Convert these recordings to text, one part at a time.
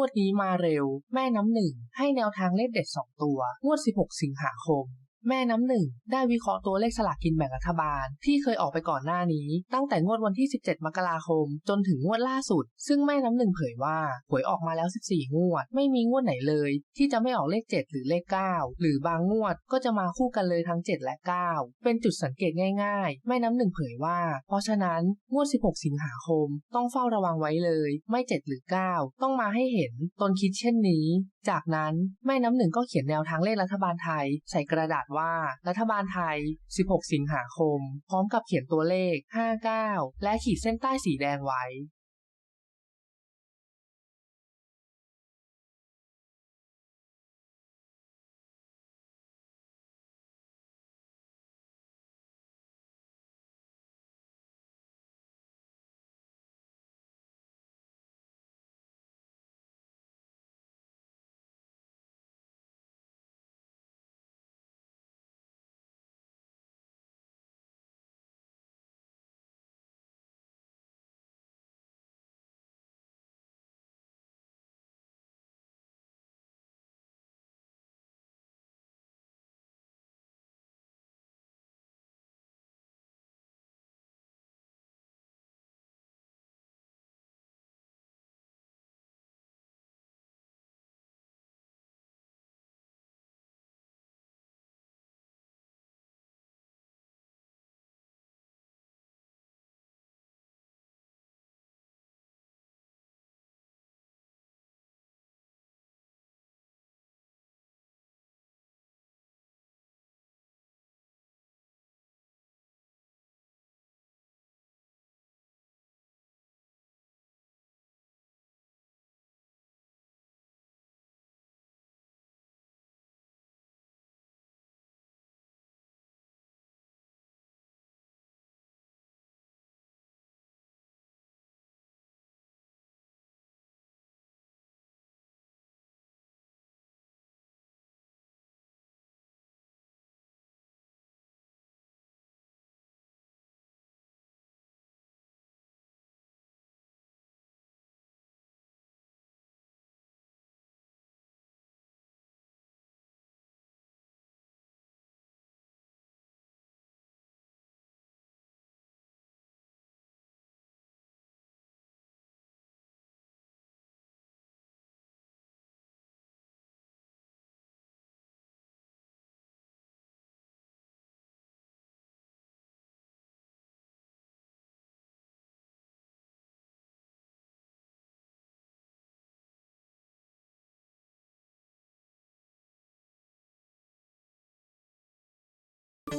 วดนี้มาเร็ว แม่น้ำหนึ่งให้แนวทางเลขเด็ด 2 ตัว งวด 16 สิงหาคม แม่น้ำหนึ่งได้วิเคราะห์ตัวเลขสลากกินแบ่งรัฐบาล ที่เคยออกไปก่อนหน้านี้ ตั้งแต่งวดวันที่ 17 มกราคม จนถึงงวดล่าสุด ซึ่งแม่น้ำหนึ่งเผยว่าหวยออกมาแล้ว 14 งวด ไม่มีงวดไหนเลย ที่จะไม่ออกเลข 7 หรือเลข 9 หรือบางงวดก็จะมาคู่กันเลยทั้ง 7 และ 9 เป็นจุดสังเกตง่าย ๆ แม่น้ำหนึ่งเผยว่า เพราะฉะนั้นงวด 16 สิงหาคม ต้องเฝ้าระวังไว้เลย ไม่ 7 หรือ 9 ต้องมาให้เห็นตนคิดเช่นนี้ จากนั้นแม่น้ำหนึ่งก็เขียนแนวทางเลขรัฐบาลไทย ใส่กระดาษว่ารัฐบาลไทย 16 สิงหาคม พร้อมกับเขียนตัวเลข 59 และขีดเส้นใต้สีแดงไว้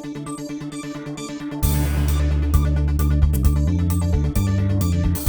Thank you